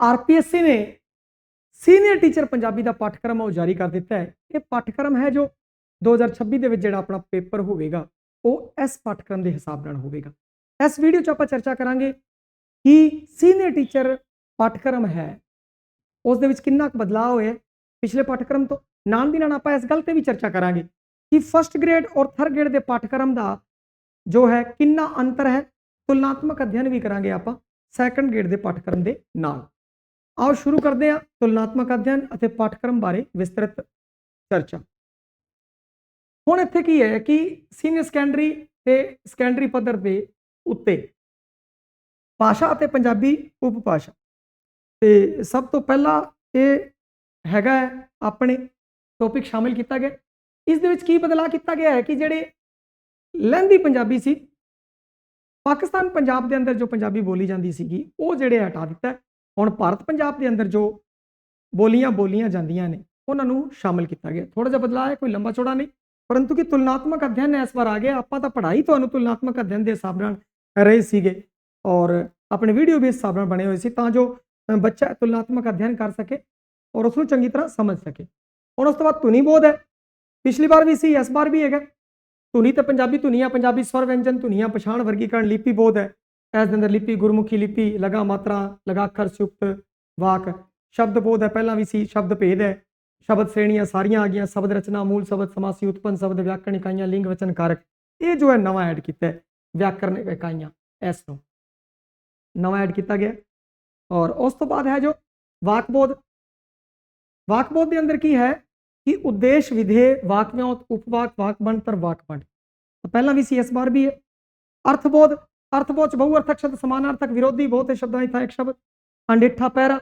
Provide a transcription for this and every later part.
ਆਰਪੀਐਸਸੀ ਨੇ senior teacher Punjabi ਦਾ ਪਾਠਕ੍ਰਮ ਉਹ ਜਾਰੀ ਕਰ ਦਿੱਤਾ ਹੈ। ਇਹ ਪਾਠਕ੍ਰਮ ਹੈ ਜੋ 2026 ਦੇ ਵਿੱਚ ਜਿਹੜਾ ਆਪਣਾ ਪੇਪਰ ਹੋਵੇਗਾ, ਉਹ ਇਸ ਪਾਠਕ੍ਰਮ ਦੇ ਹਿਸਾਬ ਨਾਲ ਹੋਵੇਗਾ। ਇਸ ਵੀਡੀਓ 'ਚ ਆਪਾਂ ਚਰਚਾ ਕਰਾਂਗੇ ਕਿ ਸੀਨੀਅਰ ਟੀਚਰ ਪਾਠਕ੍ਰਮ ਹੈ, ਉਸ ਦੇ ਵਿੱਚ ਕਿੰਨਾ ਕੁ ਬਦਲਾਅ ਹੋਇਆ ਪਿਛਲੇ ਪਾਠਕ੍ਰਮ ਤੋਂ ਨਾਲ ਦੀ ਨਾਲ ਆਪਾਂ ਇਸ ਗੱਲ ਤੇ ਵੀ ਚਰਚਾ ਕਰਾਂਗੇ ਕਿ ਫਸਟ ਗ੍ਰੇਡ ਔਰ ਥਰਡ ਗ੍ਰੇਡ ਦੇ ਪਾਠਕ੍ਰਮ ਦਾ ਜੋ ਹੈ ਕਿੰਨਾ ਅੰਤਰ ਹੈ, ਤੁਲਨਾਤਮਕ ਅਧਿਐਨ ਵੀ ਕਰਾਂਗੇ ਆਪਾਂ ਸੈਕੰਡ ਗ੍ਰੇਡ ਦੇ ਪਾਠਕ੍ਰਮ ਦੇ ਨਾਲ। ਆਓ ਸ਼ੁਰੂ ਕਰਦੇ ਹਾਂ ਤੁਲਨਾਤਮਕ ਅਧਿਐਨ ਅਤੇ ਪਾਠਕ੍ਰਮ ਬਾਰੇ ਵਿਸਤ੍ਰਿਤ ਚਰਚਾ। ਹੁਣ ਇੱਥੇ ਕੀ ਹੈ ਕਿ ਸੀਨੀਅਰ ਸੈਕੰਡਰੀ ਤੇ ਸੈਕੰਡਰੀ ਪੱਧਰ ਦੇ ਉੱਤੇ ਭਾਸ਼ਾ ਅਤੇ ਪੰਜਾਬੀ ਉਪਭਾਸ਼ਾ ਤੇ ਸਭ ਤੋਂ ਪਹਿਲਾਂ ਇਹ ਹੈਗਾ ਹੈ ਆਪਣੇ ਟੌਪਿਕ ਸ਼ਾਮਿਲ ਕੀਤਾ ਗਿਆ। ਇਸ ਦੇ ਵਿੱਚ ਕੀ ਬਦਲਾਅ ਕੀਤਾ ਗਿਆ ਹੈ ਕਿ ਜਿਹੜੇ ਲਹਿੰਦੀ ਪੰਜਾਬੀ ਸੀ ਪਾਕਿਸਤਾਨ ਪੰਜਾਬ ਦੇ ਅੰਦਰ ਜੋ ਪੰਜਾਬੀ ਬੋਲੀ ਜਾਂਦੀ ਸੀਗੀ, ਉਹ ਜਿਹੜੇ ਹਟਾ ਦਿੱਤਾ ਹੁਣ ਭਾਰਤ ਪੰਜਾਬ ਦੇ ਅੰਦਰ ਜੋ ਬੋਲੀਆਂ ਬੋਲੀਆਂ ਜਾਂਦੀਆਂ ਨੇ, ਉਹਨਾਂ ਨੂੰ ਸ਼ਾਮਿਲ ਕੀਤਾ ਗਿਆ। ਥੋੜਾ ਜਿਹਾ ਬਦਲਾਅ ਹੈ, ਕੋਈ ਲੰਬਾ ਚੌੜਾ ਨਹੀਂ। ਪਰੰਤੂ ਕਿ ਤੁਲਨਾਤਮਕ ਅਧਿਐਨ ਇਸ ਵਾਰ ਆ ਗਿਆ, ਆਪਾਂ ਤਾਂ ਪੜ੍ਹਾਈ ਤੁਹਾਨੂੰ ਤੁਲਨਾਤਮਕ ਅਧਿਐਨ ਦੇ ਹਿਸਾਬ ਨਾਲ ਰਹੇ ਸੀਗੇ ਔਰ ਆਪਣੇ ਵੀਡੀਓ ਵੀ ਇਸ ਹਿਸਾਬ ਨਾਲ ਬਣੇ ਹੋਏ ਸੀ ਤਾਂ ਜੋ ਬੱਚਾ ਤੁਲਨਾਤਮਕ ਅਧਿਐਨ ਕਰ ਸਕੇ ਔਰ ਉਸ ਨੂੰ ਚੰਗੀ ਤਰ੍ਹਾਂ ਸਮਝ ਸਕੇ। ਹੁਣ ਉਸ ਤੋਂ ਬਾਅਦ ਧੁਨੀ ਬੋਧ ਹੈ। ਪਿਛਲੀ ਵਾਰ ਵੀ ਸੀ, ਇਸ ਵਾਰ ਵੀ ਹੈਗਾ। ਧੁਨੀ ਤੇ ਪੰਜਾਬੀ ਧੁਨੀਆਂ, ਪੰਜਾਬੀ ਸਵਰ ਵਿਅੰਜਨ, ਧੁਨੀਆਂ ਪਛਾਣ ਵਰਗੀਕਰਨ, ਲਿਪੀ ਬੋਧ ਹੈ। ਇਸ ਦੇ ਅੰਦਰ ਲਿਪੀ ਗੁਰਮੁਖੀ ਲਿਪੀ ਲਗਾ ਮਾਤਰਾ ਲਗਾ ਅੱਖਰ ਸੁਕਤ ਵਾਕ ਸ਼ਬਦ ਬੋਧ ਹੈ ਪਹਿਲਾਂ ਵੀ ਸੀ ਸ਼ਬਦ ਭੇਦ ਹੈ ਸ਼ਬਦ ਸ਼੍ਰੇਣੀਆਂ ਸਾਰੀਆਂ ਆ ਗਈਆਂ ਸ਼ਬਦ ਰਚਨਾ ਮੂਲ ਸ਼ਬਦ ਸਮਾਸੀ ਉਤਪੰਨ ਸ਼ਬਦ ਵਿਆਕਰਣ ਇਕਾਈਆਂ ਲਿੰਗ ਵਚਨ ਕਾਰਕ ਇਹ ਜੋ ਹੈ ਨਵਾਂ ਐਡ ਕੀਤਾ ਹੈ ਵਿਆਕਰਣ ਇਕਾਈਆਂ ਇਸ ਨੂੰ ਨਵਾਂ ਐਡ ਕੀਤਾ ਗਿਆ ਹੈ। ਔਰ ਉਸ ਤੋਂ ਬਾਅਦ ਹੈ ਜੋ ਵਾਕਬੋਧ ਵਾਕਬੋਧ ਦੇ ਅੰਦਰ ਕੀ ਹੈ ਕਿ ਉਦੇਸ਼ ਵਿਧੇ ਵਾਕਮਿਆਤ ਉਪਵਾਕ ਵਾਕਬੰਤਰ ਵਾਕਬੰਡ ਤਾਂ ਪਹਿਲਾਂ ਵੀ ਸੀ ਇਸ ਵਾਰ ਵੀ ਹੈ ਅਰਥਬੋਧ ਅਰਥਬੋਧ ਚ ਬਹੁਅਰਥਕ ਸ਼ਬਦ ਸਮਾਨਾਰਥਕ ਵਿਰੋਧੀ ਬਹੁਤੇ ਸ਼ਬਦਾਂ ਦੀ ਇੱਕ ਸ਼ਬਦ, ਅੰਡੇਠਾ ਪੈਰਾ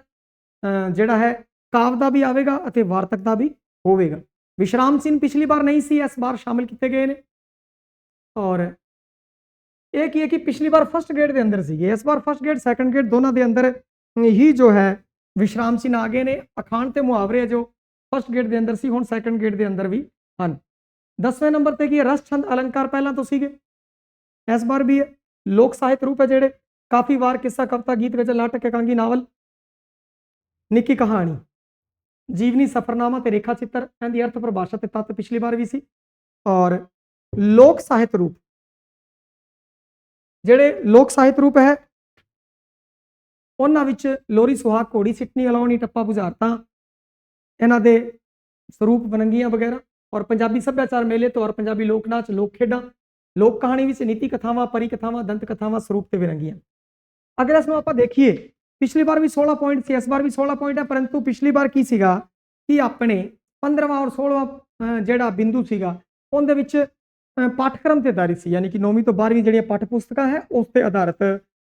ਜਿਹੜਾ ਹੈ ਕਾਵ ਦਾ ਵੀ ਆਵੇਗਾ ਅਤੇ ਵਾਰਤਕ ਦਾ ਵੀ ਹੋਵੇਗਾ। ਵਿਸ਼ਰਾਮ ਚਿੰਨ੍ਹ ਪਿਛਲੀ ਵਾਰ ਨਹੀਂ ਸੀ, ਇਸ ਵਾਰ ਸ਼ਾਮਿਲ ਕੀਤੇ ਗਏ ਨੇ। ਔਰ ਇਹ ਕੀ ਹੈ ਕਿ ਪਿਛਲੀ ਵਾਰ ਫਸਟ ਗ੍ਰੇਡ ਦੇ ਅੰਦਰ ਸੀਗੇ, ਇਸ ਵਾਰ ਫਸਟ ਗ੍ਰੇਡ ਸੈਕੰਡ ਗ੍ਰੇਡ ਦੋਨਾਂ ਦੇ ਅੰਦਰ ਹੀ ਜੋ ਹੈ ਵਿਸ਼ਰਾਮ ਚਿੰਨ੍ਹ ਆ ਗਏ ਨੇ, ਅਖਾਣ ਤੇ ਮੁਹਾਵਰੇ ਆ ਜੋ ਫਸਟ ਗ੍ਰੇਡ ਦੇ ਅੰਦਰ ਸੀ, ਹੁਣ ਸੈਕੰਡ ਗ੍ਰੇਡ ਦੇ ਅੰਦਰ ਵੀ ਹਨ। 10ਵੇਂ ਨੰਬਰ ਤੇ ਕੀ ਹੈ, ਰਸ, ਛੰਦ, ਅਲੰਕਾਰ ਪਹਿਲਾਂ ਤੋਂ ਸੀਗੇ। ਇਸ ਵਾਰ ਵੀ ਹੈ ਲੋਕ ਸਾਹਿਤ ਰੂਪ ਹੈ ਜਿਹੜੇ ਕਾਫੀ ਵਾਰ ਕਿੱਸਾ ਕਵਿਤਾ ਗੀਤ ਵਿੱਚ ਨਾਟਕ ਇਕਾਂਗੀ ਨਾਵਲ, ਨਿੱਕੀ ਕਹਾਣੀ, ਜੀਵਨੀ ਸਫਰਨਾਮਾ ਤੇ ਰੇਖਾ ਚਿੱਤਰ, ਇਹਦੀ ਅਰਥ ਪਰਿਭਾਸ਼ਾ ਤੇ ਤੱਤ ਪਿਛਲੀ ਵਾਰ ਵੀ ਸੀ ਔਰ ਲੋਕ ਸਾਹਿਤ ਰੂਪ, ਜਿਹੜੇ ਲੋਕ ਸਾਹਿਤ ਰੂਪ ਹੈ, ਉਹਨਾਂ ਵਿੱਚ ਲੋਰੀ ਸੁਹਾਗ, ਘੋੜੀ ਸਿੱਟਣੀ, ਅਲਾਉਣੀ, ਟੱਪਾ ਬੁਝਾਰਤਾਂ, ਇਹਨਾਂ ਦੇ ਸਰੂਪ ਵਨੰਗੀਆਂ ਵਗੈਰਾ ਔਰ ਪੰਜਾਬੀ ਸੱਭਿਆਚਾਰ ਮੇਲੇ ਤੋਂ ਔਰ ਪੰਜਾਬੀ ਲੋਕ ਨਾਚ, ਲੋਕ ਖੇਡਾਂ ਲੋਕ ਕਹਾਣੀ ਵਿੱਚ ਨੀਤੀ ਕਥਾਵਾਂ, ਪਰੀ ਕਥਾਵਾਂ, ਦੰਤ ਕਥਾਵਾਂ ਸਰੂਪ ਤੇ ਵਿਰੰਗੀਆਂ। ਅਗਰ ਇਸ ਨੂੰ ਆਪਾਂ ਦੇਖੀਏ, ਪਿਛਲੀ ਵਾਰ ਵੀ 16 ਪੁਆਇੰਟ ਸੀ, ਇਸ ਵਾਰ ਵੀ 16 ਪੁਆਇੰਟ ਹੈ ਪਰੰਤੂ ਪਿਛਲੀ ਵਾਰ ਕੀ ਸੀਗਾ ਕਿ ਆਪਣੇ 15ਵਾਂ ਔਰ 16ਵਾਂ ਜਿਹੜਾ ਬਿੰਦੂ ਸੀਗਾ, ਉਹਦੇ ਵਿੱਚ ਪਾਠਕ੍ਰਮ ਤੇ ਆਧਾਰਿਤ ਸੀ, ਯਾਨੀ ਕਿ 9ਵੀਂ ਤੋਂ 12ਵੀਂ ਜਿਹੜੀਆਂ ਪਾਠ ਪੁਸਤਕਾਂ ਹੈ, ਉਸ ਤੇ ਆਧਾਰਿਤ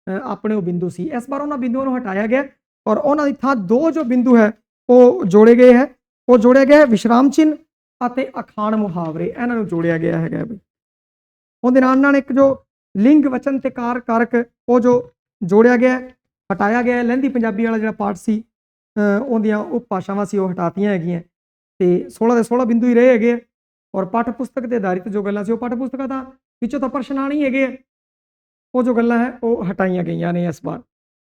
ਆਪਣੇ ਉਹ ਬਿੰਦੂ ਸੀ। ਇਸ ਵਾਰ ਉਹਨਾਂ ਬਿੰਦੂਆਂ ਨੂੰ ਹਟਾਇਆ ਗਿਆ ਔਰ ਉਹਨਾਂ ਦੀ ਥਾਂ ਦੋ ਜੋ ਬਿੰਦੂ ਹੈ, ਉਹ ਜੋੜੇ ਗਏ ਹੈ। ਉਹ ਜੋੜਿਆ ਗਿਆ ਹੈ ਵਿਸ਼ਰਾਮ ਚਿੰਨ੍ਹ ਅਤੇ ਅਖਾਣ ਮੁਹਾਵਰੇ। ਇਹਨਾਂ ਨੂੰ ਜੋੜਿਆ ਗਿਆ ਹੈਗਾ ਬਈ। ਉਹਦੇ ਨਾਲ ਨਾਲ ਇੱਕ ਜੋ ਲਿੰਗ ਵਚਨ ਤੇ ਕਾਰ ਕਾਰਕ ਉਹ ਜੋ ਜੋੜਿਆ ਗਿਆ ਹਟਾਇਆ ਗਿਆ ਲਹਿੰਦੀ ਪੰਜਾਬੀ ਵਾਲਾ ਜਿਹੜਾ ਪਾਠ ਸੀ ਉਹਦੀਆਂ ਉਪ ਭਾਸ਼ਾਵਾਂ ਸੀ ਉਹ ਹਟਾਤੀਆਂ ਹੈਗੀਆਂ ਤੇ 16 ਦੇ 16 ਬਿੰਦੂ ਹੀ ਰਹੇ ਹੈਗੇ ਆ। ਔਰ ਪਾਠ ਪੁਸਤਕ ਦੇ ਆਧਾਰਿਤ ਜੋ ਗੱਲਾਂ ਸੀ ਉਹ ਪਾਠ ਪੁਸਤਕਾਂ ਦਾ ਵਿੱਚੋਂ ਤਾਂ ਪ੍ਰਸ਼ਨ ਆਣੀ ਹੈਗੇ ਆ। ਉਹ ਜੋ ਗੱਲਾਂ ਹੈ ਉਹ ਹਟਾਈਆਂ ਗਈਆਂ ਨੇ ਇਸ ਵਾਰ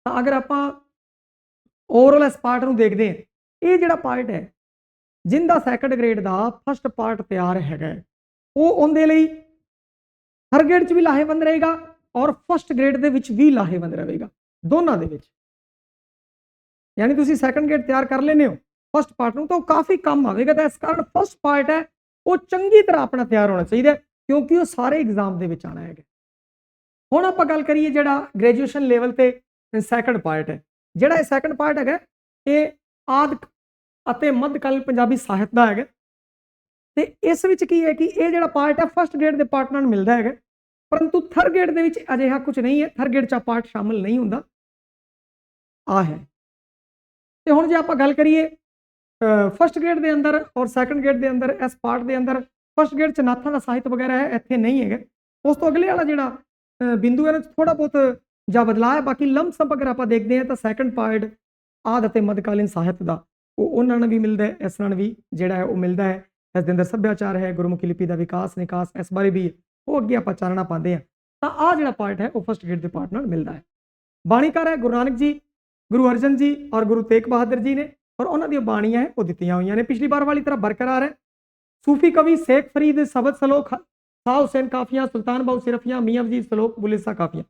ਤਾਂ ਅਗਰ ਆਪਾਂ ਓਵਰਆਲ ਇਸ ਪਾਰਟ ਨੂੰ ਦੇਖਦੇ ਹਾਂ ਇਹ ਜਿਹੜਾ ਪਾਰਟ ਹੈ ਜਿੰਦਾ ਸੈਕੰਡ ਗ੍ਰੇਡ ਦਾ ਫਸਟ ਪਾਰਟ ਤਿਆਰ ਹੈਗਾ ਹੈ, ਉਹ ਉਹਦੇ ਲਈ ਹਰ ਗ੍ਰੇਡ 'ਚ ਵੀ ਲਾਹੇਵੰਦ ਰਹੇਗਾ ਔਰ ਫਸਟ ਗ੍ਰੇਡ ਦੇ ਵਿੱਚ ਵੀ ਲਾਹੇਵੰਦ ਰਹੇਗਾ, ਦੋਨਾਂ ਦੇ ਵਿੱਚ। ਯਾਨੀ ਤੁਸੀਂ ਸੈਕੰਡ ਗ੍ਰੇਡ ਤਿਆਰ ਕਰ ਲੈਨੇ ਹੋ ਫਸਟ ਪਾਰਟ ਨੂੰ ਤਾਂ ਉਹ ਕਾਫੀ ਕੰਮ ਆਵੇਗਾ ਤਾਂ ਇਸ ਕਾਰਨ ਫਸਟ ਪਾਰਟ ਹੈ, ਉਹ ਚੰਗੀ ਤਰ੍ਹਾਂ ਆਪਣਾ ਤਿਆਰ ਹੋਣਾ ਚਾਹੀਦਾ ਕਿਉਂਕਿ ਉਹ ਸਾਰੇ ਐਗਜ਼ਾਮ ਦੇ ਵਿੱਚ ਆਣਾ ਹੈਗਾ। ਹੁਣ ਆਪਾਂ ਗੱਲ ਕਰੀਏ ਜਿਹੜਾ ਗ੍ਰੈਜੂਏਸ਼ਨ ਲੈਵਲ ਤੇ ਸੈਕੰਡ ਪਾਰਟ ਹੈ। ਜਿਹੜਾ ਇਹ ਸੈਕੰਡ ਪਾਰਟ ਹੈਗਾ, ਇਹ ਆਦਿ ਅਤੇ ਮੱਧਕਾਲੀਨ ਪੰਜਾਬੀ ਸਾਹਿਤ ਦਾ ਹੈਗਾ। ਤੇ ਇਸ ਵਿੱਚ ਕੀ ਹੈ ਕਿ ਇਹ ਜਿਹੜਾ ਪਾਰਟ ਹੈ ਫਸਟ ਗ੍ਰੇਡ ਦੇ ਪਾਰਟ ਨਾਲ ਮਿਲਦਾ ਹੈਗਾ। ਪਰੰਤੂ ਥਰਡ ਗੇਡ ਦੇ ਵਿੱਚ ਅਜਿਹਾ ਕੁਝ ਨਹੀਂ ਹੈ। ਥਰਡ ਗੇਡ 'ਚ ਪਾਰਟ ਸ਼ਾਮਲ ਨਹੀਂ ਹੁੰਦਾ। ਆ ਹੈ। ਤੇ ਹੁਣ ਜੇ ਆਪਾਂ ਗੱਲ ਕਰੀਏ ਫਸਟ ਗ੍ਰੇਡ ਦੇ ਅੰਦਰ ਔਰ ਸੈਕੰਡ ਗ੍ਰੇਡ ਦੇ ਅੰਦਰ, ਇਸ ਪਾਰਟ ਦੇ ਅੰਦਰ ਫਸਟ ਗ੍ਰੇਡ 'ਚ ਨਾਥਾਂ ਦਾ ਸਾਹਿਤ ਵਗੈਰਾ ਹੈ, ਇੱਥੇ ਨਹੀਂ ਹੈਗਾ। ਉਸ ਤੋਂ ਅਗਲੇ ਵਾਲਾ ਜਿਹੜਾ ਬਿੰਦੂ ਹੈ ਨਾ ਥੋੜਾ ਬਹੁਤ ਜਾਂ ਬਦਲਾਅ ਹੈ। ਬਾਕੀ ਲੰਮ ਅਗਰ ਆਪਾਂ ਦੇਖਦੇ ਹਾਂ ਤਾਂ ਸੈਕੰਡ ਪਾਰਟ ਆਦ ਅਤੇ ਮੱਧਕਾਲੀਨ ਸਾਹਿਤ ਦਾ, ਉਹ ਉਹਨਾਂ ਨਾਲ ਵੀ ਮਿਲਦਾ ਹੈ, ਇਸ ਨਾਲ ਵੀ ਜਿਹੜਾ ਹੈ ਉਹ ਮਿਲਦਾ ਹੈ। ਇਸ ਦੇ ਅੰਦਰ ਸੱਭਿਆਚਾਰ ਹੈ, ਗੁਰਮੁਖੀ ਲਿਪੀ ਦਾ ਵਿਕਾਸ ਨਿਕਾਸ ਇਸ ਬਾਰੇ ਵੀ ਉਹ ਅੱਗੇ ਆਪਾਂ ਚਾਨਣਾ ਪਾਉਂਦੇ ਹਾਂ, ਤਾਂ ਆ ਜਿਹੜਾ ਪਾਰਟ ਹੈ, ਉਹ ਫਸਟ ਗ੍ਰੇਡ ਦੇ ਪਾਰਟ ਨਾਲ ਮਿਲਦਾ ਹੈ। ਬਾਣੀਕਾਰ ਹੈ ਗੁਰੂ ਨਾਨਕ ਜੀ, ਗੁਰੂ ਅਰਜਨ ਜੀ ਔਰ ਗੁਰੂ ਤੇਗ ਬਹਾਦਰ ਜੀ ਨੇ ਔਰ ਉਹਨਾਂ ਦੀਆਂ ਬਾਣੀਆਂ ਹੈ, ਉਹ ਦਿੱਤੀਆਂ ਹੋਈਆਂ ਨੇ। ਪਿਛਲੀ ਵਾਰ ਵਾਲੀ ਤਰ੍ਹਾਂ ਬਰਕਰਾਰ ਹੈ। ਸੂਫੀ ਕਵੀ ਸ਼ੇਖ ਫਰੀਦ ਸਬਦ ਸਲੋਕ, ਸ਼ਾਹ ਹੁਸੈਨ ਕਾਫੀਆਂ, ਸੁਲਤਾਨ ਬਾਉ ਸਿਰਫੀਆਂ, ਮੀਆਂ ਵਜੀਦ ਸਲੋਕ, ਬੁਲਿਸਾ ਕਾਫੀਆਂ।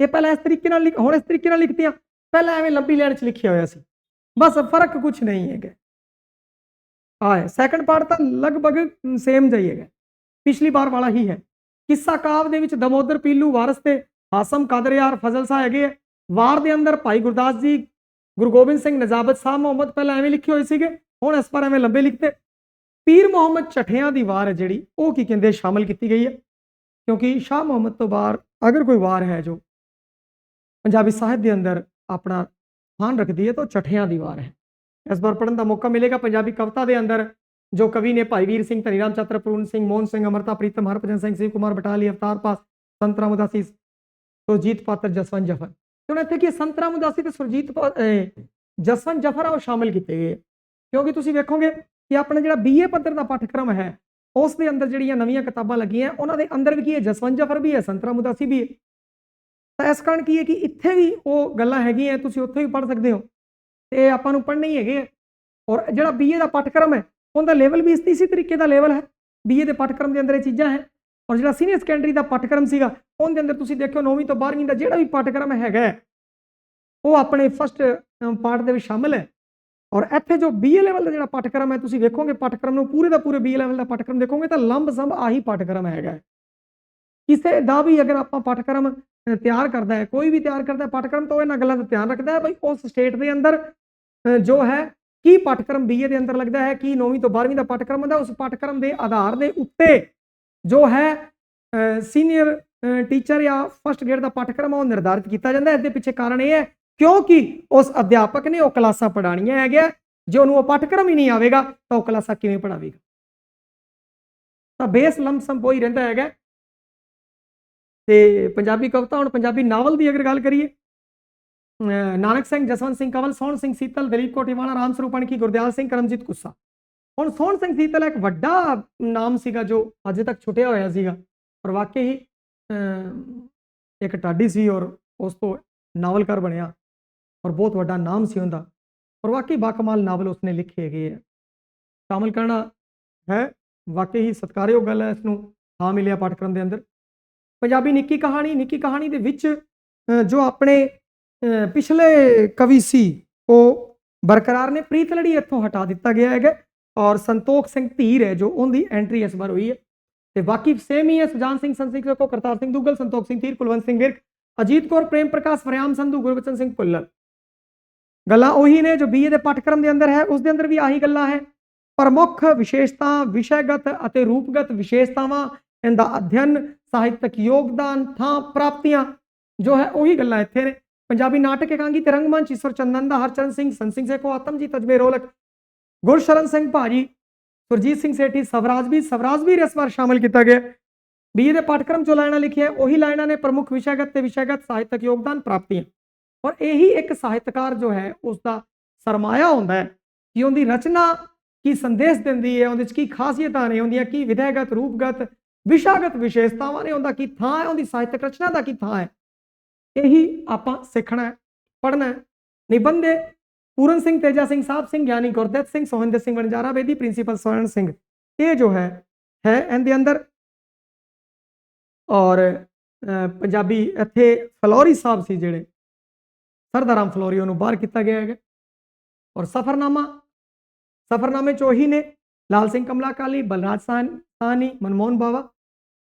ਇਹ ਪਹਿਲਾਂ ਇਸ ਤਰੀਕੇ ਨਾਲ ਲਿਖ- ਹੁਣ ਇਸ ਤਰੀਕੇ ਨਾਲ ਲਿਖਤੀਆਂ, ਪਹਿਲਾਂ ਐਵੇਂ ਲੰਬੀ ਲਾਈਨ 'ਚ ਲਿਖਿਆ ਹੋਇਆ ਸੀ। ਬਸ ਫ਼ਰਕ ਕੁਝ ਨਹੀਂ ਹੈਗਾ। ਆ ਹੈ ਸੈਕੰਡ ਪਾਰਟ ਤਾਂ ਲਗਭਗ ਸੇਮ ਜਿਹਾ ਹੀ ਹੈਗਾ। ਪਿਛਲੀ ਵਾਰ ਵਾਲਾ ਹੀ ਹੈ। ਕਿੱਸਾ ਕਾਵ ਦੇ ਵਿੱਚ ਦਮੋਦਰ ਪੀਲੂ ਵਾਰਸ ਤੇ ਹਾਸਮ ਕਾਦਰਿਆਰ ਫਜ਼ਲ ਸਾਹਿਬ ਹੈਗੇ ਹੈ ਵਾਰ ਦੇ ਅੰਦਰ ਭਾਈ ਗੁਰਦਾਸ ਜੀ, ਗੁਰੂ ਗੋਬਿੰਦ ਸਿੰਘ, ਨਜ਼ਾਬਤ ਸਾਹਿਬ ਮੁਹੰਮਦ ਪਹਿਲਾਂ ਐਵੇਂ ਲਿਖੇ ਹੋਏ ਸੀਗੇ, ਹੁਣ ਇਸ ਪਰ ਐਵੇਂ ਲੰਬੇ ਲਿਖਤੇ। ਪੀਰ ਮੁਹੰਮਦ ਚਠਿਆਂ ਦੀ ਵਾਰ ਹੈ ਜਿਹੜੀ, ਉਹ ਕੀ ਕਹਿੰਦੇ, ਸ਼ਾਮਲ ਕੀਤੀ ਗਈ ਹੈ। ਕਿਉਂਕਿ ਸ਼ਾਹ ਮੁਹੰਮਦ ਤੋਂ ਬਾਅਦ ਅਗਰ ਕੋਈ ਵਾਰ ਹੈ ਜੋ, ਪੰਜਾਬੀ ਸਾਹਿਤ ਦੇ ਅੰਦਰ ਆਪਣਾ ਸਥਾਨ ਰੱਖਦੀ ਹੈ, ਤਾਂ ਉਹ ਚਠਿਆਂ ਦੀ ਵਾਰ ਹੈ। ਇਸ ਵਾਰ ਪੜਨ ਦਾ ਮੌਕਾ ਮਿਲੇਗਾ ਪੰਜਾਬੀ ਕਵਿਤਾ ਦੇ ਅੰਦਰ। ਜੋ ਕਵੀ ਨੇ ਭਾਈ ਵੀਰ ਸਿੰਘ ਧਨੀਰਾਮ ਚਤਰ ਪੂਰਨ ਸਿੰਘ ਮੋਹਨ ਸਿੰਘ ਅਮਰਤਾ ਪ੍ਰੀਤਮ ਹਰਭਜਨ ਸਿੰਘ ਸਿਵ ਕੁਮਾਰ ਬਟਾਲੀ ਅਵਤਾਰ ਪਾਸ ਸੰਤਰਾ ਮੁਦਾਸੀ ਸੁਰਜੀਤ ਪਾਤਰ ਜਸਵੰਤ ਜਫਰ। ਤੇ ਹੁਣ ਇੱਥੇ ਕੀ ਹੈ, ਸੰਤਰਾ ਮੁਦਾਸੀ ਤੇ ਸੁਰਜੀਤ ਪਾ- ਅਹ ਜਸਵੰਤ ਜਫਰ ਆ ਉਹ ਸ਼ਾਮਿਲ ਕੀਤੇ ਗਏ। ਕਿਉਂਕਿ ਤੁਸੀਂ ਵੇਖੋਗੇ ਕਿ ਆਪਣਾ ਜਿਹੜਾ ਬੀਏ ਪੱਧਰ ਦਾ ਪਾਠਕ੍ਰਮ ਹੈ ਉਸ ਦੇ ਅੰਦਰ ਜਿਹੜੀਆਂ ਨਵੀਆਂ ਕਿਤਾਬਾਂ ਲੱਗੀਆਂ ਉਹਨਾਂ ਦੇ ਅੰਦਰ ਵੀ ਕੀ ਹੈ? ਜਸਵੰਤ ਜਫਰ ਵੀ ਹੈ ਸੰਤਰਾ ਮੁਦਾਸੀ ਵੀ ਹੈ। ਤਾਂ ਇਸ ਕਾਰਨ ਕੀ ਹੈ ਕਿ ਇੱਥੇ ਵੀ ਉਹ ਗੱਲਾਂ ਹੈਗੀਆਂ ਤੁਸੀਂ ਉੱਥੇ ਵੀ ਪੜ੍ਹ ਸਕਦੇ ਹੋ। ਤੇ ਆਪਾਂ ਨੂੰ ਪੜ੍ਹਨੇ ਹੀ ਹੈਗੇ ਆ। ਔਰ ਜਿਹੜਾ ਬੀਏ ਦਾ ਪਾਠਕ੍ਰਮ ਹੈ ਉਹਦਾ ਲੈਵਲ ਵੀ ਇਸ ਇਸੇ ਤਰੀਕੇ ਦਾ ਲੈਵਲ ਹੈ। ਬੀਏ ਦੇ ਪਾਠਕ੍ਰਮ ਦੇ ਅੰਦਰ ਇਹ ਚੀਜ਼ਾਂ ਹੈ। ਔਰ ਜਿਹੜਾ ਸੀਨੀਅਰ ਸੈਕੰਡਰੀ ਦਾ ਪਾਠਕ੍ਰਮ ਸੀਗਾ, ਉਹਦੇ ਅੰਦਰ ਤੁਸੀਂ ਦੇਖਿਓ 9ਵੀਂ ਤੋਂ 12ਵੀਂ ਦਾ ਜਿਹੜਾ ਵੀ ਪਾਠਕ੍ਰਮ ਹੈਗਾ ਉਹ ਆਪਣੇ ਫਸਟ ਪਾਰਟ ਦੇ ਵਿੱਚ ਸ਼ਾਮਲ ਹੈ। ਔਰ ਇੱਥੇ ਜੋ ਬੀਏ ਲੈਵਲ ਦਾ ਜਿਹੜਾ ਪਾਠਕ੍ਰਮ ਹੈ, ਤੁਸੀਂ ਵੇਖੋਗੇ ਪਾਠਕ੍ਰਮ ਨੂੰ ਪੂਰੇ ਦਾ ਪੂਰੇ ਬੀਏ ਲੈਵਲ ਦਾ ਪਾਠਕ੍ਰਮ ਦੇਖੋਗੇ ਤਾਂ ਲੰਬ ਸੰਭ ਆਹੀ ਪਾਠਕ੍ਰਮ ਹੈਗਾ ਹੈ। ਕਿਸੇ ਦਾ ਵੀ ਅਗਰ ਆਪਾਂ ਪਾਠਕ੍ਰਮ ਤਿਆਰ ਕਰਦਾ ਹੈ, ਕੋਈ ਵੀ ਤਿਆਰ ਕਰਦਾ ਹੈ, ਪਾਠਕ੍ਰਮ ਤਾਂ ਉਹ ਇਹਨਾਂ ਗੱਲਾਂ ਦਾ ਧਿਆਨ ਰੱਖਦਾ ਹੈ ਬਈ ਉਸ ਸਟੇਟ ਦੇ ਅੰਦਰ ਜੋ ਹੈ ਕੀ ਪਾਠਕ੍ਰਮ ਬੀਏ ਦੇ ਅੰਦਰ ਲੱਗਦਾ ਹੈ ਕੀ 9ਵੀਂ ਤੋਂ 12ਵੀਂ ਦਾ ਪਾਠਕ੍ਰਮ ਹੁੰਦਾ ਉਸ ਪਾਠਕ੍ਰਮ ਦੇ ਆਧਾਰ ਦੇ ਉੱਤੇ ਜੋ ਹੈ ਸੀਨੀਅਰ ਟੀਚਰ ਜਾਂ ਫਸਟ ਗ੍ਰੇਡ ਦਾ ਪਾਠਕ੍ਰਮ ਆ, ਉਹ ਨਿਰਧਾਰਿਤ ਕੀਤਾ ਜਾਂਦਾ ਹੈ। ਇਸ ਦੇ ਪਿੱਛੇ ਕਾਰਨ ਇਹ ਹੈ ਕਿਉਂਕਿ ਉਸ ਅਧਿਆਪਕ ਨੇ ਉਹ ਕਲਾਸਾਂ ਪੜਾਣੀਆਂ ਹੈਗੀਆਂ ਜੇ ਉਹਨੂੰ ਉਹ ਪਾਠਕ੍ਰਮ ਹੀ ਨਹੀਂ ਆਵੇਗਾ ਤਾਂ ਉਹ ਕਲਾਸਾਂ ਕਿਵੇਂ ਪੜਾਵੇਗਾ ਤਾਂ ਬੇਸ ਲੰਮਸਮ ਹੀ ਰਹਿੰਦਾ ਹੈਗਾ। ਤੇ ਪੰਜਾਬੀ ਕਵਿਤਾ ਹੁਣ ਪੰਜਾਬੀ ਨਾਵਲ ਦੀ ਅਗਰ ਗੱਲ ਕਰੀਏ ਨਾਨਕ ਸਿੰਘ ਜਸਵੰਤ ਸਿੰਘ ਕੰਵਲ ਸੋਹਣ ਸਿੰਘ ਸੀਤਲ ਦਲੀਪ ਕੋਟੀਵਾਲਾ ਰਾਮ ਸਰੂਪ ਅਣਖੀ ਗੁਰਦਿਆਲ ਸਿੰਘ ਕਰਮਜੀਤ ਕੁੱਸਾ ਹੁਣ ਸੋਹਣ ਸਿੰਘ ਸੀਤਲ ਇੱਕ ਵੱਡਾ ਨਾਮ ਸੀਗਾ ਜੋ ਅਜੇ ਤੱਕ ਛੁੱਟਿਆ ਹੋਇਆ ਸੀਗਾ ਪਰ ਵਾਕਈ ਹੀ ਇੱਕ ਟਾਡੀ ਸੀ ਔਰ ਉਸ ਤੋਂ ਨਾਵਲਕਾਰ ਬਣਿਆ ਔਰ ਬਹੁਤ ਵੱਡਾ ਨਾਮ ਸੀ ਉਹਦਾ ਔਰ ਵਾਕਈ ਬਾਕਮਾਲ ਨਾਵਲ ਉਸਨੇ ਲਿਖੇ ਹੈਗੇ ਆ ਸ਼ਾਮਲ ਕਰਨਾ ਹੈ ਵਾਕਈ ਹੀ ਸਤਿਕਾਰਯੋਗ ਗੱਲ ਹੈ ਇਸ ਨੂੰ ਹਾਂ ਮਿਲਿਆ ਪਾਠਕ੍ਰਮ ਦੇ ਅੰਦਰ ਪੰਜਾਬੀ ਨਿੱਕੀ ਕਹਾਣੀ ਨਿੱਕੀ ਕਹਾਣੀ ਦੇ ਵਿੱਚ ਜੋ ਆਪਣੇ ਪਿਛਲੇ ਕਵੀ ਸੀ, ਉਹ ਬਰਕਰਾਰ ਨੇ ਪ੍ਰੀਤ ਲੜੀ ਇੱਥੋਂ ਹਟਾ ਦਿੱਤਾ ਗਿਆ ਹੈਗਾ ਔਰ ਸੰਤੋਖ ਸਿੰਘ ਧੀਰ ਹੈ ਜੋ ਉਹਦੀ ਐਂਟਰੀ ਇਸ ਵਾਰ ਹੋਈ ਹੈ। ਤੇ ਬਾਕੀ ਸੇਮ ਹੀ ਹੈ ਸੁਜਾਨ ਸਿੰਘ ਸੰਸਿਕ ਕੋ ਕਰਤਾਰ ਸਿੰਘ ਦੁੱਗਲ, ਸੰਤੋਖ ਸਿੰਘ ਧੀਰ, ਕੁਲਵੰਤ ਸਿੰਘ ਵਿਰਕ ਅਜੀਤ ਕੌਰ, ਪ੍ਰੇਮ ਪ੍ਰਕਾਸ਼ ਫਰਿਆਮ ਸੰਧੂ, ਗੁਰਬਚਨ ਸਿੰਘ ਭੁੱਲਰ। ਗੱਲਾਂ ਉਹੀ ਨੇ ਜੋ ਬੀਏ ਦੇ ਪਾਠਕ੍ਰਮ ਦੇ ਅੰਦਰ ਹੈ, ਉਸ ਦੇ ਅੰਦਰ ਵੀ ਆਹੀ ਗੱਲਾਂ ਹੈ। ਪ੍ਰਮੁੱਖ ਵਿਸ਼ੇਸ਼ਤਾ ਵਿਸ਼ੇਗਤ ਅਤੇ ਰੂਪਗਤ ਵਿਸ਼ੇਸ਼ਤਾਵਾਂ, ਇਹਦਾ ਅਧਿਐਨ, ਸਾਹਿਤਕ ਯੋਗਦਾਨ, ਥਾਂ, ਪ੍ਰਾਪਤੀਆਂ, ਜੋ ਹੈ ਉਹੀ ਗੱਲਾਂ ਇੱਥੇ ਨੇ। ਪੰਜਾਬੀ ਨਾਟਕ ਇਕਾਂਗੀ ਤੇ ਰੰਗਮੰਚ ਈਸ਼ਵਰ ਚੰਦਨ ਦਾ ਹਰਚਰਨ ਸਿੰਘ ਸੰਸਿੰਘ ਸੇਖੋ ਆਤਮਜੀਤ ਅਜਮੇਰ ਰੋਲਕ, ਗੁਰਸ਼ਰਨ ਸਿੰਘ ਭਾਜੀ, ਸੁਰਜੀਤ ਸਿੰਘ ਸੇਠੀ, ਸਵਰਾਜ ਵੀ ਸਵਰਾਜ ਵੀ ਇਸ ਵਾਰ ਸ਼ਾਮਲ ਕੀਤਾ ਗਿਆ। ਬੀਏ ਦੇ ਪਾਠਕ੍ਰਮ ਜੋ ਲਾਈਨਾਂ ਲਿਖੀਆਂ, ਉਹੀ ਲਾਈਨਾਂ ਨੇ ਪ੍ਰਮੁੱਖ ਵਿਸ਼ਾਗਤ ਤੇ ਵਿਸ਼ਾਗਤ ਸਾਹਿਤਕ ਯੋਗਦਾਨ ਪ੍ਰਾਪਤੀਆਂ। ਔਰ ਇਹੀ ਇੱਕ ਸਾਹਿਤਕਾਰ ਜੋ ਹੈ ਉਸ ਦਾ ਸਰਮਾਇਆ ਹੁੰਦਾ ਹੈ ਕਿ ਉਹਦੀ ਰਚਨਾ ਕੀ ਸੰਦੇਸ਼ ਦਿੰਦੀ ਹੈ, ਉਹਦੇ ਚ ਕੀ ਖਾਸੀਅਤਾਂ ਨੇ, ਉਹਦੀਆਂ ਕੀ ਵਿਧਾਇਗਤ, ਰੂਪਗਤ, ਵਿਸ਼ਾਗਤ ਵਿਸ਼ੇਸ਼ਤਾਵਾਂ ਨੇ, ਉਹਦਾ ਕੀ ਥਾਂ ਹੈ, ਉਹਦੀ ਸਾਹਿਤਕ ਰਚਨਾ ਦਾ ਕੀ ਥਾਂ ਹੈ। ਇਹੀ ਆਪਾਂ ਸਿੱਖਣਾ ਹੈ, ਪੜ੍ਹਨਾ ਹੈ। ਨਿਬੰਧੇ ਪੂਰਨ ਸਿੰਘ, ਤੇਜਾ ਸਿੰਘ ਸਾਹਿਬ ਸਿੰਘ, ਗਿਆਨੀ ਗੁਰਦੇਵ ਸਿੰਘ, ਸੋਹਿੰਦਰ ਸਿੰਘ, ਵਣਜਾਰਾ ਬੇਦੀ, ਪ੍ਰਿੰਸੀਪਲ ਸਵਰਨ ਸਿੰਘ। ਇਹ ਜੋ ਹੈ ਹੈ ਇਹਦੇ ਅੰਦਰ। ਔਰ ਪੰਜਾਬੀ ਇੱਥੇ ਫਲੋਰੀ ਸਾਹਿਬ ਸੀ ਜਿਹੜੇ, ਸਰਦਾਰਾਮ ਫਲੋਰੀ ਉਹਨੂੰ ਬਾਹਰ ਕੀਤਾ ਗਿਆ ਹੈਗਾ। ਔਰ ਸਫਰਨਾਮਾ, ਸਫਰਨਾਮੇ ਚ ਉਹੀ ਨੇ, ਲਾਲ ਸਿੰਘ, ਕਮਲਾ ਕਾਲੀ, ਬਲਰਾਜ ਸਾਨ ਸਾਨੀ ਮਨਮੋਹਨ ਬਾਵਾ।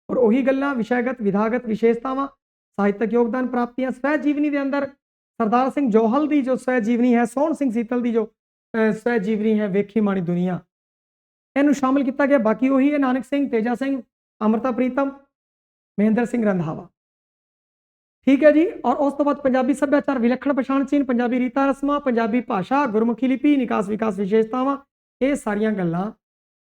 ਔਰ ਉਹੀ ਗੱਲਾਂ, ਵਿਸ਼ਾਗਤ, ਵਿਧਾਗਤ, ਵਿਸ਼ੇਸ਼ਤਾਵਾਂ ਸਾਹਿਤਕ ਯੋਗਦਾਨ ਪ੍ਰਾਪਤੀਆਂ ਸਵੈ ਜੀਵਨੀ ਦੇ ਅੰਦਰ ਸਰਦਾਰ ਸਿੰਘ ਜੋਹਲ ਦੀ ਜੋ ਸਵੈ ਜੀਵਨੀ ਹੈ, ਸੋਹਣ ਸਿੰਘ ਸੀਤਲ ਦੀ ਜੋ ਸਵੈ ਜੀਵਨੀ ਹੈ, ਵੇਖੀ ਮਾਣੀ ਦੁਨੀਆ। ਇਹਨੂੰ ਸ਼ਾਮਿਲ ਕੀਤਾ ਗਿਆ। ਬਾਕੀ ਉਹੀ ਹੈ ਨਾਨਕ ਸਿੰਘ, ਤੇਜਾ ਸਿੰਘ, ਅਮਰਤਾ ਪ੍ਰੀਤਮ, ਮਹਿੰਦਰ ਸਿੰਘ ਰੰਧਾਵਾ। ਠੀਕ ਹੈ ਜੀ? ਔਰ ਉਸ ਤੋਂ ਬਾਅਦ ਪੰਜਾਬੀ ਸੱਭਿਆਚਾਰ ਵਿਲੱਖਣ ਪਛਾਣ ਚਿੰਨ੍ਹ, ਪੰਜਾਬੀ ਰੀਤਾਂ, ਰਸਮਾਂ, ਪੰਜਾਬੀ ਭਾਸ਼ਾ, ਗੁਰਮੁਖੀ ਲਿਪੀ, ਨਿਕਾਸ ਵਿਕਾਸ ਵਿਸ਼ੇਸ਼ਤਾਵਾਂ, ਇਹ ਸਾਰੀਆਂ ਗੱਲਾਂ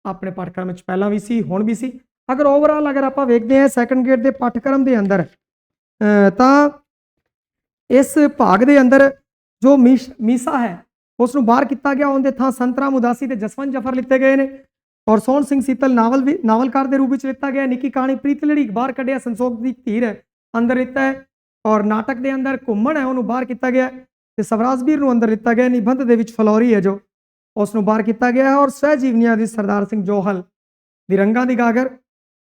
ਆਪਣੇ ਪਾਠਕ੍ਰਮ ਵਿੱਚ ਪਹਿਲਾਂ ਵੀ ਸੀ, ਹੁਣ ਵੀ ਸੀ। ਅਗਰ ਓਵਰਆਲ ਅਗਰ ਆਪਾਂ ਵੇਖਦੇ ਹਾਂ ਸੈਕੰਡ ਗ੍ਰੇਡ ਦੇ ਪਾਠਕ੍ਰਮ ਦੇ ਅੰਦਰ ਤਾਂ ਇਸ ਭਾਗ ਦੇ ਅੰਦਰ ਜੋ ਮੀਸ਼- ਮੀਸਾ ਹੈ ਉਸ ਨੂੰ ਬਾਹਰ ਕੀਤਾ ਗਿਆ, ਉਹਦੇ ਥਾਂ ਸੰਤਰਾਮ ਉਦਾਸੀ ਤੇ ਜਸਵੰਤ ਜਫਰ ਲਿੱਤੇ ਗਏ ਨੇ ਔਰ ਸੋਹਣ ਸਿੰਘ ਸੀਤਲ ਨਾਵਲ ਵੀ ਨਾਵਲਕਾਰ ਦੇ ਰੂਪ ਵਿੱਚ ਲਿੱਤਾ ਗਿਆ, ਨਿੱਕੀ ਕਹਾਣੀ ਪ੍ਰੀਤ ਲੜੀ ਬਾਹਰ ਕੱਢਿਆ, ਸੰਸੋਗ ਦੀ ਧੀਰ ਹੈ ਅੰਦਰ ਲਿੱਤਾ ਹੈ ਔਰ ਨਾਟਕ ਦੇ ਅੰਦਰ ਘੁੰਮਣ ਹੈ, ਉਹਨੂੰ ਬਾਹਰ ਕੀਤਾ ਗਿਆ ਤੇ ਸਵਰਾਜਵੀਰ ਨੂੰ ਅੰਦਰ ਲਿੱਤਾ ਗਿਆ, ਨਿਬੰਧ ਦੇ ਵਿੱਚ ਫਲੋਰੀ ਹੈ ਜੋ ਉਸ ਨੂੰ ਬਾਹਰ ਕੀਤਾ ਗਿਆ ਹੈ ਔਰ ਸਹਿ ਜੀਵਨੀਆਂ ਦੀ ਸਰਦਾਰ ਸਿੰਘ ਜੋਹਲ ਦੀ ਰੰਗਾਂ ਦੀ ਗਾਗਰ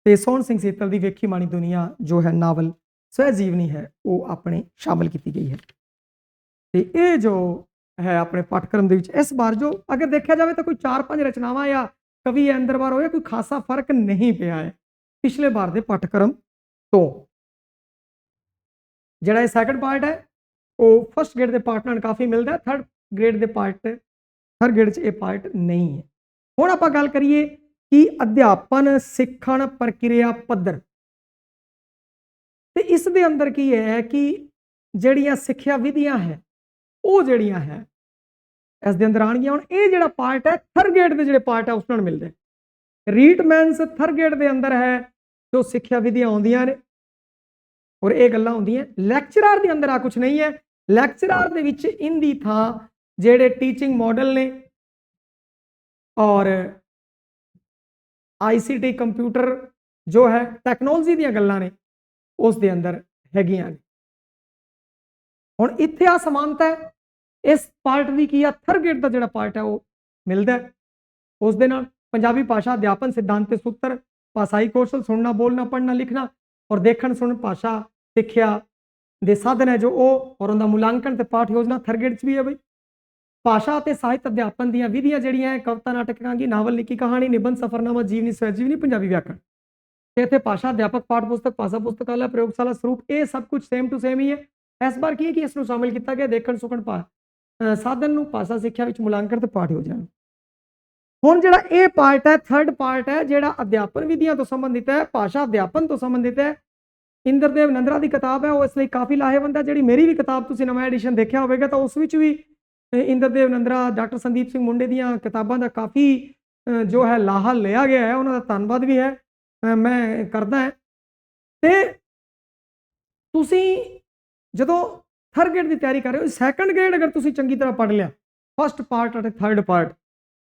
ਤੇ ਸੋਹਣ ਸਿੰਘ ਸੀਤਲ ਦੀ ਵੇਖੀ ਮਾਣੀ ਦੁਨੀਆ ਜੋ ਹੈ ਨਾਵਲ। ਸਵੈ ਜੀਵਨੀ ਹੈ, ਉਹ ਆਪਣੇ ਸ਼ਾਮਲ ਕੀਤੀ ਗਈ ਹੈ। ਤੇ ਇਹ ਜੋ ਹੈ ਆਪਣੇ ਪਾਠਕ੍ਰਮ ਦੇ ਵਿੱਚ, ਇਸ ਵਾਰ ਜੋ ਅਗਰ ਦੇਖਿਆ ਜਾਵੇ ਤਾਂ ਕੋਈ 4-5 ਰਚਨਾਵਾਂ ਜਾਂ ਕਵੀ ਹੈ ਅੰਦਰ ਵਾਰ ਹੋਇਆ ਕੋਈ ਖਾਸਾ ਫ਼ਰਕ ਨਹੀਂ ਪਿਆ ਹੈ ਪਿਛਲੇ ਵਾਰ ਦੇ ਪਾਠਕ੍ਰਮ ਤੋਂ। ਜਿਹੜਾ ਇਹ ਸੈਕੰਡ ਪਾਰਟ ਹੈ, ਉਹ ਫਸਟ ਗ੍ਰੇਡ ਦੇ ਪਾਰਟ ਨਾਲ ਕਾਫੀ ਮਿਲਦਾ ਥਰਡ ਗ੍ਰੇਡ ਦੇ ਪਾਰਟ ਥਰਡ ਗ੍ਰੇਡ 'ਚ ਇਹ ਪਾਰਟ ਨਹੀਂ ਹੈ। ਹੁਣ ਆਪਾਂ ਗੱਲ ਕਰੀਏ ਕਿ ਅਧਿਆਪਨ ਸਿੱਖਣ ਪ੍ਰਕਿਰਿਆ ਪੱਧਰ। ਤੇ ਇਸ ਦੇ ਅੰਦਰ ਕੀ ਹੈ ਕਿ ਜਿਹੜੀਆਂ ਸਿੱਖਿਆ ਵਿਧੀਆਂ ਹੈ, ਉਹ ਜਿਹੜੀਆਂ ਹੈ, ਇਸ ਦੇ ਅੰਦਰ ਆਣਗੀਆਂ ਹੁਣ ਇਹ ਜਿਹੜਾ ਪਾਰਟ ਹੈ ਥਰਡ ਗ੍ਰੇਡ ਦੇ ਜਿਹੜੇ ਪਾਰਟ ਹੈ ਉਸ ਨਾਲ ਮਿਲਦੇ ਰੀਟਮੈਨਸ ਥਰਡ ਗ੍ਰੇਡ ਦੇ ਅੰਦਰ ਹੈ, ਜੋ ਸਿੱਖਿਆ ਵਿਧੀਆਂ ਆਉਂਦੀਆਂ ਨੇ, ਔਰ ਇਹ ਗੱਲਾਂ ਹੁੰਦੀਆਂ ਲੈਕਚਰਰ ਦੇ ਅੰਦਰ ਆ ਕੁਝ ਨਹੀਂ ਹੈ। ਲੈਕਚਰਰ ਦੇ ਵਿੱਚ ਇੰਦੀ ਥਾਂ ਜਿਹੜੇ ਟੀਚਿੰਗ ਮਾਡਲ ਨੇ, ਔਰ ਆਈਸੀਟੀ ਕੰਪਿਊਟਰ ਜੋ ਹੈ ਟੈਕਨੋਲੋਜੀ ਦੀਆਂ ਗੱਲਾਂ ਨੇ। ਉਸ ਦੇ ਅੰਦਰ ਹੈਗੀਆਂ ਹੁਣ ਇੱਥੇ ਆ ਸਮਾਨਤਾ ਹੈ, ਇਸ ਪਾਰਟ ਦੀ ਕੀ ਆ? ਥਰਡ ਗ੍ਰੇਡ ਦਾ ਜਿਹੜਾ ਪਾਰਟ ਹੈ, ਉਹ ਮਿਲਦਾ ਉਸ ਦੇ ਨਾਲ ਪੰਜਾਬੀ ਭਾਸ਼ਾ, ਅਧਿਆਪਨ, ਸਿਧਾਂਤ ਤੇ ਸੂਤਰ, ਭਾਸ਼ਾਈ ਕੌਸ਼ਲ, ਸੁਣਨਾ, ਬੋਲਣਾ, ਪੜ੍ਹਨਾ, ਲਿਖਣਾ ਔਰ ਦੇਖਣ, ਸੁਣਨ, ਭਾਸ਼ਾ ਸਿੱਖਿਆ ਦੇ ਸਾਧਨ ਹੈ ਜੋ ਉਹ ਔਰ ਉਹਦਾ ਮੁਲਾਂਕਣ ਤੇ ਪਾਠ ਯੋਜਨਾ ਥਰਡ ਗ੍ਰੇਡ 'ਚ ਵੀ ਹੈ ਬਈ। ਭਾਸ਼ਾ ਅਤੇ ਸਾਹਿਤ ਅਧਿਆਪਨ ਦੀਆਂ ਵਿਧੀਆਂ ਜਿਹੜੀਆਂ ਹੈ, ਕਵਿਤਾ, ਨਾਟਕ, ਕਾਂਗੀ, ਨਾਵਲ, ਲਿਖੀ ਕਹਾਣੀ, ਨਿਬੰਧ, ਸਫਰਨਾਮਾ, ਜੀਵਨੀ, ਸਵੈਜੀਵਨੀ, ਪੰਜਾਬੀ ਵਿਆਕਰਣ। ਤੇ ਇੱਥੇ ਭਾਸ਼ਾ ਅਧਿਆਪਕ ਪਾਠ ਪੁਸਤਕ ਭਾਸ਼ਾ ਪੁਸਤਕਾਲਾ ਪ੍ਰਯੋਗਸ਼ਾਲਾ ਸਰੂਪ ਇਹ ਸਭ ਕੁਝ ਸੇਮ ਟੂ ਸੇਮ ਹੀ ਹੈ ਇਸ ਵਾਰ ਕੀ ਹੈ ਕਿ ਇਸ ਨੂੰ ਸ਼ਾਮਿਲ ਕੀਤਾ ਗਿਆ ਦੇਖਣ ਸੁਖਣ ਪਾ ਸਾਧਨ ਨੂੰ ਭਾਸ਼ਾ ਸਿੱਖਿਆ ਵਿੱਚ ਮੁਲਾਂਕਣ ਤੇ ਪਾਠ ਯੋਜਨਾ ਹੁਣ ਜਿਹੜਾ ਇਹ ਪਾਰਟ ਹੈ ਥਰਡ ਪਾਰਟ ਹੈ ਜਿਹੜਾ ਅਧਿਆਪਨ ਵਿਧੀਆਂ ਤੋਂ ਸੰਬੰਧਿਤ ਹੈ ਭਾਸ਼ਾ ਅਧਿਆਪਨ ਤੋਂ ਸੰਬੰਧਿਤ ਹੈ ਇੰਦਰਦੇਵ ਨੰਦਰਾ ਦੀ ਕਿਤਾਬ ਹੈ ਉਹ ਇਸ ਲਈ ਕਾਫੀ ਲਾਹੇਵੰਦ ਹੈ ਜਿਹੜੀ ਮੇਰੀ ਵੀ ਕਿਤਾਬ ਤੁਸੀਂ ਨਵਾਂ ਐਡੀਸ਼ਨ ਦੇਖਿਆ ਹੋਵੇਗਾ ਤਾਂ ਉਸ ਵਿੱਚ ਵੀ ਅ, ਇੰਦਰਦੇਵ ਨੰਦਰਾ ਡਾਕਟਰ ਸੰਦੀਪ ਸਿੰਘ ਮੁੰਡੇ ਦੀਆਂ ਕਿਤਾਬਾਂ ਦਾ ਕਾਫੀ ਜੋ ਹੈ ਲਾਹਾ ਲਿਆ ਗਿਆ ਹੈ ਉਹਨਾਂ ਦਾ ਧੰਨਵਾਦ ਵੀ ਹੈ ਮੈਂ ਕਰਦਾ ਹੈ। ਤੇ ਤੁਸੀਂ ਜਦੋਂ ਥਰਡ ਗ੍ਰੇਡ ਦੀ ਤਿਆਰੀ ਕਰ ਰਹੇ ਹੋ ਸੈਕੰਡ ਗ੍ਰੇਡ ਅਗਰ ਤੁਸੀਂ ਚੰਗੀ ਤਰ੍ਹਾਂ ਪੜ੍ਹ ਲਿਆ ਫਸਟ ਪਾਰਟ ਅਤੇ ਥਰਡ ਪਾਰਟ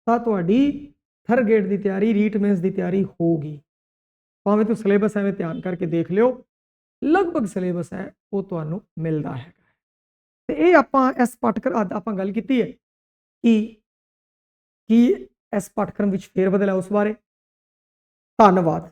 ਤਾਂ ਤੁਹਾਡੀ ਥਰਡ ਗ੍ਰੇਡ ਦੀ ਤਿਆਰੀ ਰੀਟਮੈਂਸ ਦੀ ਤਿਆਰੀ ਹੋਊਗੀ। ਭਾਵੇਂ ਤੁਸੀਂ ਸਿਲੇਬਸ ਐਵੇਂ ਧਿਆਨ ਕਰਕੇ ਦੇਖ ਲਿਓ, ਲਗਭਗ ਸਿਲੇਬਸ ਹੈ, ਉਹ ਤੁਹਾਨੂੰ ਮਿਲਦਾ ਹੈ ਤੇ ਇਹ ਆਪਾਂ ਇਸ ਪਾਠਕ੍ਰਮ ਅੱਜ ਆਪਾਂ ਗੱਲ ਕੀਤੀ ਹੈ ਕਿ ਕੀ ਇਸ ਪਾਠਕ੍ਰਮ ਵਿੱਚ ਫੇਰ ਬਦਲ ਹੈ ਉਸ ਬਾਰੇ। ਧੰਨਵਾਦ।